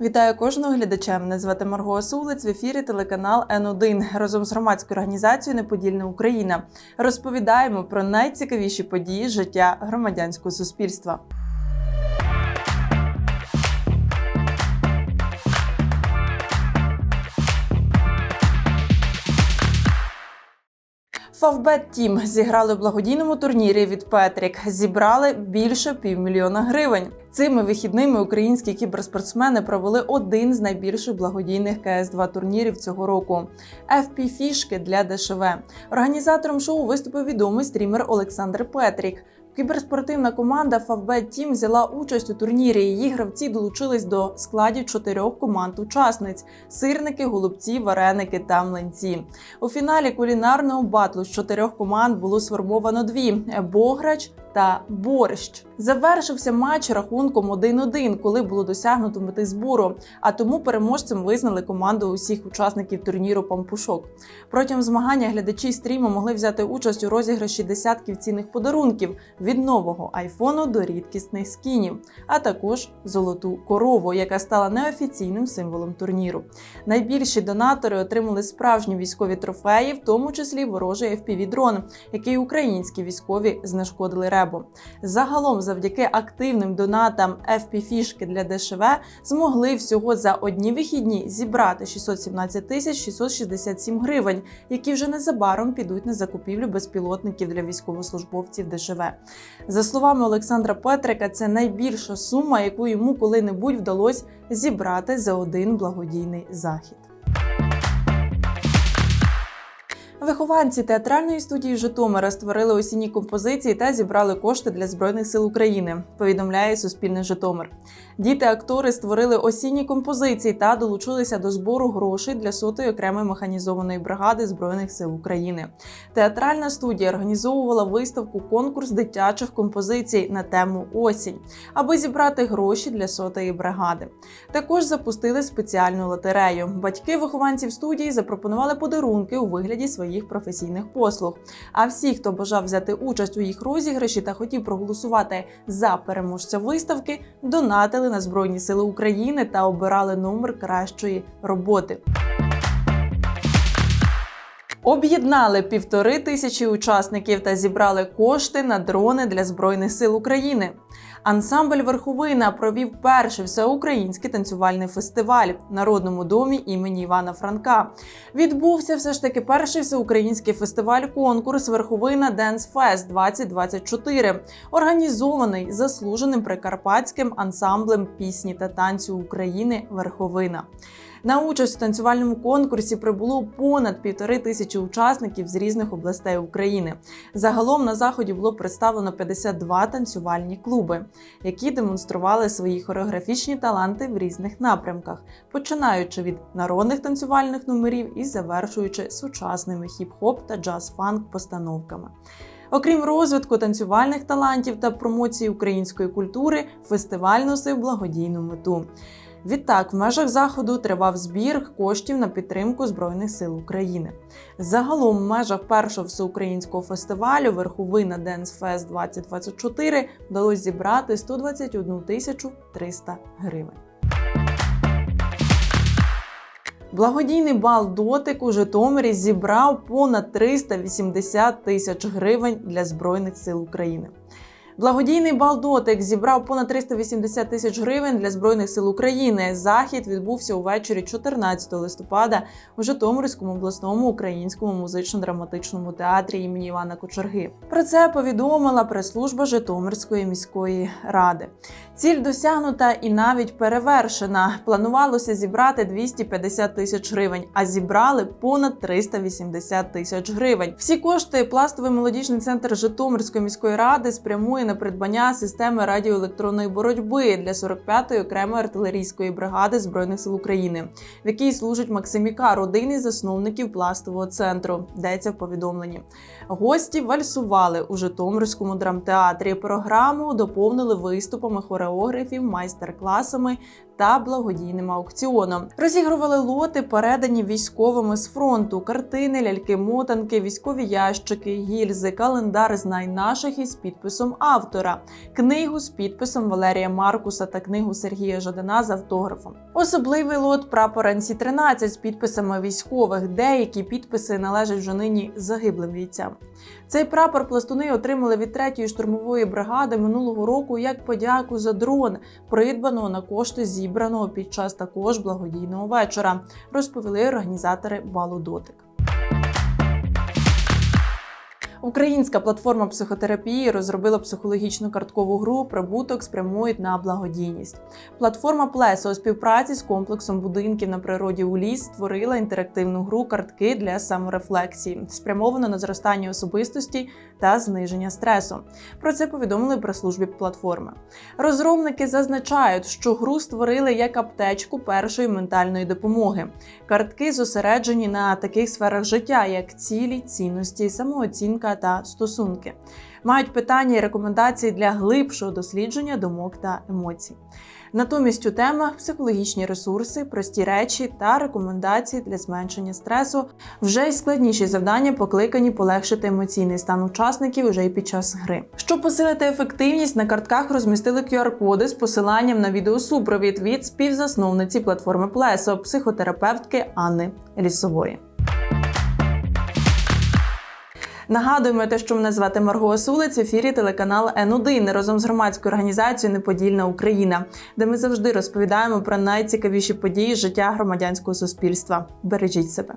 Вітаю кожного глядача. Мене звати Марго Сулиць в ефірі телеканал Н1 разом з громадською організацією Неподільна Україна. Розповідаємо про найцікавіші події життя громадянського суспільства. Фавбет Тім зіграли в благодійному турнірі від Петрік. Зібрали більше півмільйона гривень. Цими вихідними українські кіберспортсмени провели один з найбільших благодійних КС 2 турнірів цього року. FP фішки для ДШВ. Організатором шоу виступив відомий стрімер Олександр Петрік. Кіберспортивна команда Favbet Team взяла участь у турнірі. Її гравці долучились до складів чотирьох команд-учасниць: сирники, голубці, вареники та млинці. У фіналі кулінарного батлу з чотирьох команд було сформовано дві: Бограч та борщ. Завершився матч рахунком 1-1, коли було досягнуто мети збору. А тому переможцем визнали команду усіх учасників турніру Пампушок. Протягом змагання глядачі стріму могли взяти участь у розіграші десятків цінних подарунків від нового айфону до рідкісних скінів, а також золоту корову, яка стала неофіційним символом турніру. Найбільші донатори отримали справжні військові трофеї, в тому числі ворожий FPV-дрон, який українські військові знешкодили ребу. Загалом, завдяки активним донатам FP-фішки для ДШВ, змогли всього за одні вихідні зібрати 617 тисяч 667 гривень, які вже незабаром підуть на закупівлю безпілотників для військовослужбовців ДШВ. За словами Олександра Петрика, це найбільша сума, яку йому коли-небудь вдалося зібрати за один благодійний захід. Вихованці театральної студії Житомира створили осінні композиції та зібрали кошти для збройних сил України. Повідомляє Суспільне Житомир. Діти-актори створили осінні композиції та долучилися до збору грошей для сотої окремої механізованої бригади збройних сил України. Театральна студія організовувала виставку конкурс дитячих композицій на тему осінь, аби зібрати гроші для сотої бригади. Також запустили спеціальну лотерею. Батьки вихованців студії запропонували подарунки у вигляді своїх професійних послуг. А всі, хто бажав взяти участь у їх розіграші та хотів проголосувати за переможця виставки, донатили на Збройні Сили України та обирали номер кращої роботи. Об'єднали півтори тисячі учасників та зібрали кошти на дрони для збройних сил України. Ансамбль Верховина провів перший всеукраїнський танцювальний фестиваль в Народному домі імені Івана Франка. Відбувся все ж таки перший всеукраїнський фестиваль-конкурс Верховина Dance Fest 2024, організований заслуженим прикарпатським ансамблем пісні та танцю України Верховина. На участь у танцювальному конкурсі прибуло понад півтори тисячі учасників з різних областей України. Загалом на заході було представлено 52 танцювальні клуби, які демонстрували свої хореографічні таланти в різних напрямках, починаючи від народних танцювальних номерів і завершуючи сучасними хіп-хоп та джаз-фанк постановками. Окрім розвитку танцювальних талантів та промоції української культури, фестиваль носив благодійну мету. Відтак, в межах заходу тривав збір коштів на підтримку Збройних сил України. Загалом, в межах першого всеукраїнського фестивалю Верховина Dance Fest 2024 вдалося зібрати 121 тисячу 300 гривень. Благодійний бал дотик у Житомирі зібрав понад 380 тисяч гривень для Збройних сил України. Благодійний бал дотик зібрав понад 380 тисяч гривень для збройних сил України. Захід відбувся увечері 14 листопада у Житомирському обласному українському музично-драматичному театрі імені Івана Кочерги. Про це повідомила прес-служба Житомирської міської ради. Ціль досягнута і навіть перевершена. Планувалося зібрати 250 тисяч гривень, а зібрали понад 380 тисяч гривень. Всі кошти пластовий молодіжний центр Житомирської міської ради спрямує на придбання системи радіоелектронної боротьби для 45-ї окремої артилерійської бригади збройних сил України, в якій служить Максиміка, родини засновників пластового центру. Йдеться в повідомленні. Гості вальсували у Житомирському драмтеатрі. Програму доповнили виступами хореографів, майстер-класами та благодійним аукціоном. Розігрували лоти, передані військовими з фронту, картини, ляльки-мотанки, військові ящики, гільзи, календар знай наших із підписом автора, книгу з підписом Валерія Маркуса та книгу Сергія Жадана з автографом. Особливий лот прапор НС-13 з підписами військових. Деякі підписи належать вже нині загиблим бійцям. Цей прапор пластуни отримали від 3-ї штурмової бригади минулого року як подяку за дрон, придбаного на кошти зібраного під час також благодійного вечора, розповіли організатори балу дотик. Українська платформа психотерапії розробила психологічну карткову гру Прибуток спрямують на благодійність. Платформа Плесо у співпраці з комплексом будинків на природі у ліс створила інтерактивну гру картки для саморефлексії, спрямовану на зростання особистості та зниження стресу. Про це повідомили при службі платформи. Розробники зазначають, що гру створили як аптечку першої ментальної допомоги. Картки зосереджені на таких сферах життя, як цілі, цінності, самооцінка та стосунки. Мають питання і рекомендації для глибшого дослідження думок та емоцій. Натомість у темах психологічні ресурси, прості речі та рекомендації для зменшення стресу вже й складніші завдання покликані полегшити емоційний стан учасників уже й під час гри. Щоб посилити ефективність, на картках розмістили QR-коди з посиланням на відеосупровід від співзасновниці платформи Плесо, психотерапевтки Анни Лісової. Нагадуємо те, що мене звати Марго Осулець, ефірі телеканал Н1 разом з громадською організацією Неподільна Україна, де ми завжди розповідаємо про найцікавіші події життя громадянського суспільства. Бережіть себе.